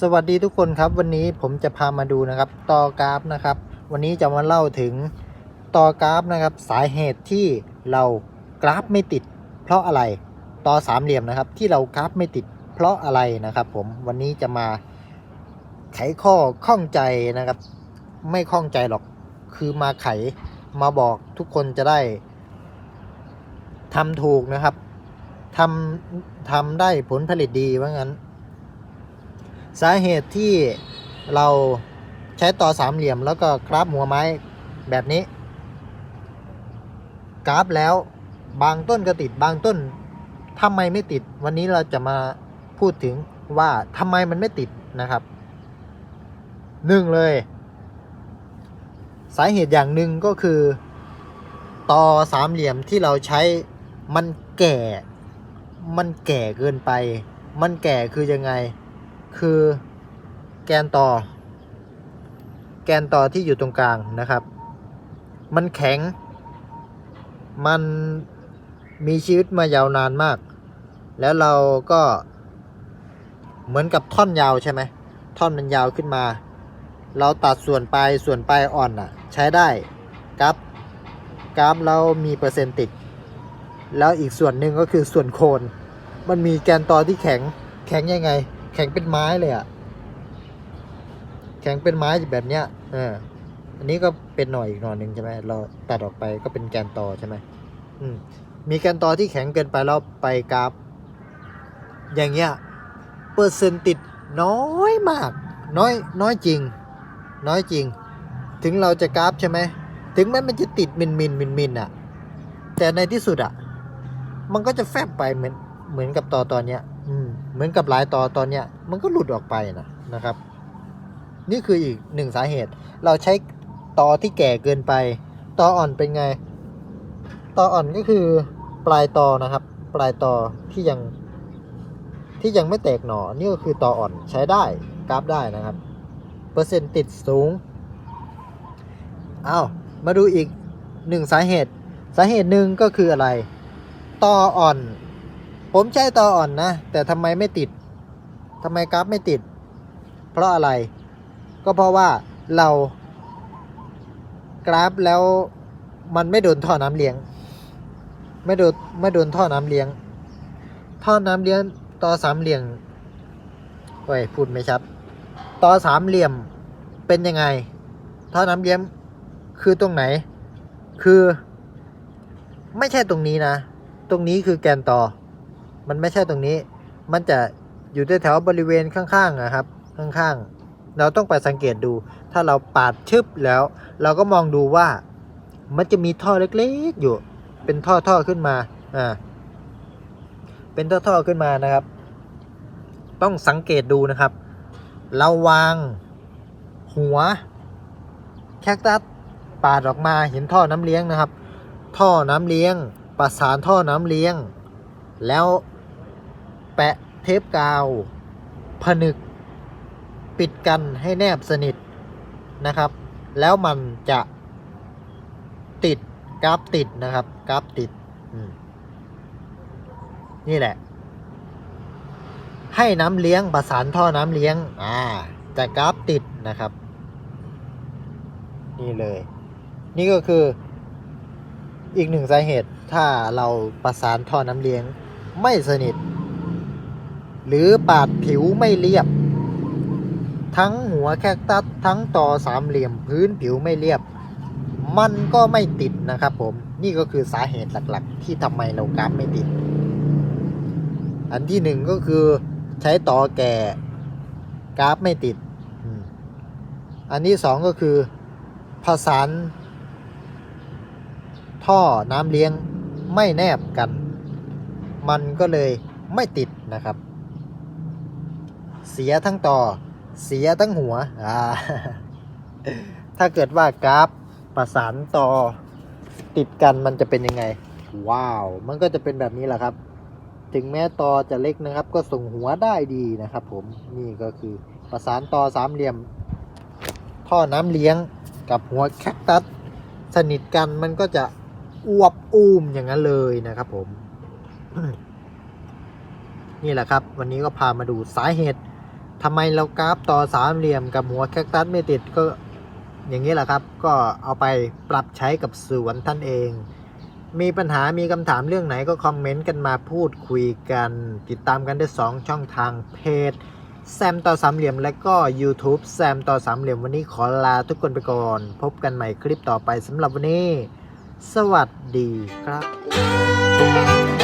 สวัสดีทุกคนครับ วันนี้ผมจะพามาดูนะครับตอกราฟนะครับ วันนี้จะมาเล่าถึงตอกราฟนะครับ สาเหตุที่เรากราฟไม่ติด เพราะอะไรต่อสามเหลี่ยมนะครับ ที่เรากราฟไม่ติด เพราะอะไรนะครับ ผมวันนี้จะมาไขข้อข้องใจนะครับ ไม่ข้องใจหรอกคือมาไขมาบอกทุกคนจะได้ทำถูกนะครับทำทำได้ผลผลิตดีว่างั้น สาเหตุที่เราใช้ต่อสามเหลี่ยมแล้วก็กราฟหัวไม้แบบนี้ กราฟแล้วบางต้นก็ติดบางต้นทำไมไม่ติด วันนี้เราจะมาพูดถึงว่าทำไมมันไม่ติดนะครับหนึ่งเลย สาเหตุอย่างหนึ่งก็คือต่อสามเหลี่ยมที่เราใช้มันแก่ มันแก่เกินไป มันแก่คือยังไง คือแกนต่อ แกนต่อที่อยู่ตรงกลางนะครับ มันแข็ง มันมีชีวิตมายาวนานมาก แล้วเราก็เหมือนกับท่อนยาวใช่ไหมท่อนมันยาวขึ้นมา เราตัดส่วนปลายส่วนปลายอ่อนอะ ใช้ได้กราฟกราฟเรามีเปอร์เซ็นต์ติด แล้วอีกส่วนหนึ่งก็คือส่วนโคน มันมีแกนต่อที่แข็งแข็งยังไง แข็งเป็นไม้เลยอะ่ะ แข็งเป็นไม้แบบเนี้ยเอออันนี้ก็เป็นหน่อยอีกหน่อยหนึ่งใช่ไหมเราตัดออกไปก็เป็นแกนต่อใช่ไหมอืมมีแกนต่อที่แข็งเกินไปแล้วไปกราฟ อย่างเงี้ยเปอร์เซ็นต์ติดน้อยมาก น้อยน้อยจริง น้อยจริง ถึงเราจะกราฟใช่ไหมถึงแม้มันจะติดมินมินมินมินอะแต่ในที่สุดอะมันก็จะแฟบไปเหมือนเหมือนกับต่อตอนเนี้ย เหมือนกับหลายต่อตอนเนี้ยมันก็หลุดออกไปนะนะครับ นี่คืออีกหนึ่งสาเหตุ เราใช้ตอที่แก่เกินไปตออ่อนเป็นไงตออ่อนก็คือปลายตอนะครับ ปลายตอที่ยังที่ยังไม่แตกหนอนี่ก็คือตออ่อนใช้ได้กราฟได้นะครับ เปอร์เซ็นต์ติดสูงเอามาดูอีกหนึ่งสาเหตุ สาเหตุหนึ่งก็คืออะไรตออ่อน ผมใช้ตออ่อนนะ แต่ทำไมไม่ติดทำไมกราฟไม่ติด เพราะอะไร ก็เพราะว่าเรากราฟแล้วมันไม่โดนท่อน้ำเลี้ยง ไม่โดนไม่โดนท่อน้ำเลี้ยง ท่อน้ำเลี้ยงต่อสามเหลี่ยมโอ้ยพูดไม่ชัดต่อสามเหลี่ยมเป็นยังไง ท่อน้ำเลี้ยงคือตรงไหน คือ ไม่ใช่ตรงนี้นะ ตรงนี้คือแกนต่อ มันไม่ใช่ตรงนี้ มันจะอยู่แถวบริเวณข้างๆนะครับ ข้างๆ เราต้องไปสังเกตดู ถ้าเราปาดชึบแล้ว เราก็มองดูว่า มันจะมีท่อเล็กๆอยู่ เป็นท่อๆขึ้นมา อ่า เป็นท่อๆขึ้นมานะครับ ต้องสังเกตดูนะครับ เราวางหัวแคคตัสปาดออกมาเห็นท่อน้ำเลี้ยงนะครับ ท่อน้ำเลี้ยง ประสานท่อน้ำเลี้ยง แล้ว แปะเทปกาว ผนึก ปิดกันให้แนบสนิทนะครับ แล้วมันจะติดกราฟติดนะครับ กราฟติดนี่แหละ ให้น้ำเลี้ยงประสานท่อน้ำเลี้ยง อ่าจะกราฟติดนะครับ นี่เลย นี่ก็คืออีกหนึ่งสาเหตุถ้าเราประสานท่อน้ำเลี้ยงไม่สนิท หรือปาดผิวไม่เรียบ ทั้งหัวแคคตัสทั้งต่อสามเหลี่ยมพื้นผิวไม่เรียบ มันก็ไม่ติดนะครับผมนี่ก็คือสาเหตุหลักๆ ที่ทำไมเรากราฟไม่ติด อันที่หนึ่งก็คือใช้ต่อแก่กราฟไม่ติด อันที่สองก็คือผสานท่อน้ำเลี้ยงไม่แนบกัน มันก็เลยไม่ติดนะครับ เสียทั้งต่อ เสียทั้งหัวอ่าถ้าเกิดว่ากราฟประสานต่อติดกันมันจะเป็นยังไง ว้าว มันก็จะเป็นแบบนี้แหละครับ ถึงแม้ต่อจะเล็กนะครับ ก็ส่งหัวได้ดีนะครับ ผมนี่ก็คือประสานต่อสามเหลี่ยม ท่อน้ำเลี้ยงกับหัวแคคตัสสนิทกันมันก็จะอวบอูมอย่างนั้นเลยนะครับผม นี่แหละครับ วันนี้ก็พามาดูสาเหตุ ทำไมเรากราฟต่อสามเหลี่ยมกับหัวแคคตัสไม่ติดก็อย่างนี้แหละครับ ก็เอาไปปรับใช้กับสวนท่านเอง มีปัญหามีคำถามเรื่องไหนก็คอมเมนต์กันมาพูดคุยกัน ติดตามกันได้ 2 ช่องทางเพจแซมต่อสามเหลี่ยมและก็ YouTube แซมต่อสามเหลี่ยมวันนี้ขอลาทุกคนไปก่อน พบกันใหม่คลิปต่อไปสำหรับวันนี้ สวัสดีครับ